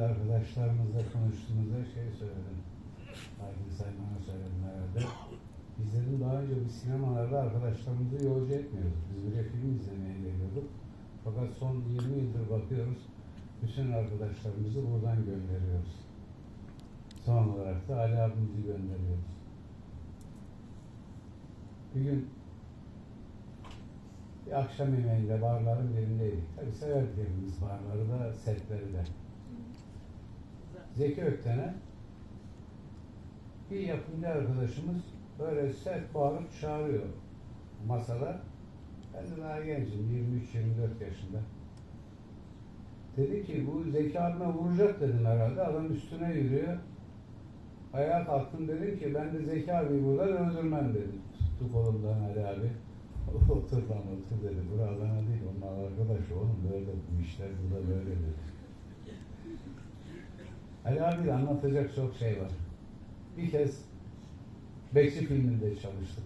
Arkadaşlarımızla konuştuğumuzda şey söyledim. Aydın Sayman'a söyledim herhalde. Biz dedim daha önce bu sinemalarda arkadaşlarımızı yolcu etmiyoruz. Biz buraya film izlemeye geliyorduk. Fakat son 20 yıldır bakıyoruz. Bütün arkadaşlarımızı buradan gönderiyoruz. Son olarak da Ali abimizi gönderiyoruz. Bir gün bir akşam yemeğinde barların birindeydik. Tabii severdik barları da, setleri de. Zeki Ökten'e bir yapımcı arkadaşımız böyle set bağırıp çağırıyor masada. Ben de daha gencim, 23-24 yaşında. Dedi ki bu Zeki abime vuracak dedim herhalde. Adam üstüne yürüyor. Ayağa kalktım dedim ki ben de Zeki abi buradan öldürmem dedim. Tuttu kolumdan Ali abi. otur lan otur dedi. Buradan değil onlar arkadaş oğlum böyle bu işler burada böyle dedi. Ali abiyle anlatacak çok şey var. Bir kez Bekçi filminde çalıştık.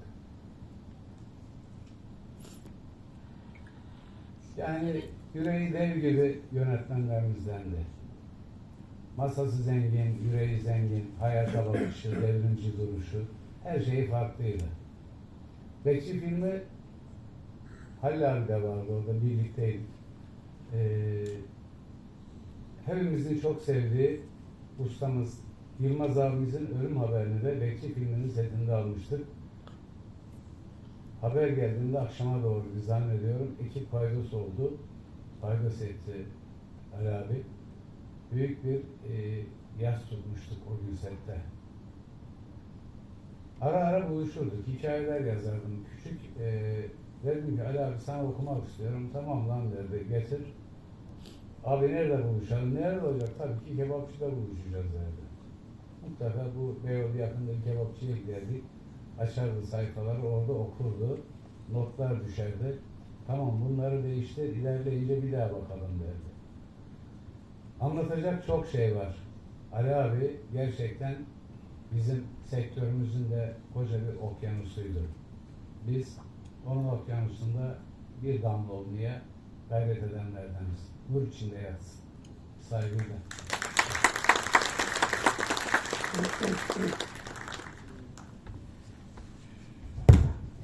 Yani yüreği dev gibi yönetmenlerimizdendi. Masası zengin, yüreği zengin, hayata bakışı, devrimci duruşu, her şeyi farklıydı. Bekçi filmi Halil abi de vardı orada, birlikteydik. Ee, hepimizin çok sevdiği ustamız Yılmaz abimizin ölüm haberini de Bekçi filminin setinde almıştık. Haber geldiğinde akşama doğru bir zannediyorum ekip paydos oldu. Paydos etti Ali abi. Büyük bir e, yas tutmuştuk o gün sette. Ara ara buluşurduk. Hikayeler yazardım. Küçük e, dedim ki Ali abi sana okumak istiyorum. Tamam lan derdi. Getir. Abi nerede buluşalım? Nerede olacak? Tabii ki kebapçıda buluşacağız derdi. Mutlaka bu Beyoğlu yakında bir kebapçıya giderdik. Açardı sayfaları, orada okurdu. Notlar düşerdi. Tamam bunları değiştir, ilerleyince bir daha bakalım derdi. Anlatacak çok şey var. Ali abi gerçekten bizim sektörümüzün de koca bir okyanusuydu. Biz onun okyanusunda bir damla olmaya gayret edenlerdeniz. Nur içinde yatsın. Saygıyla.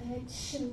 Evet, şimdi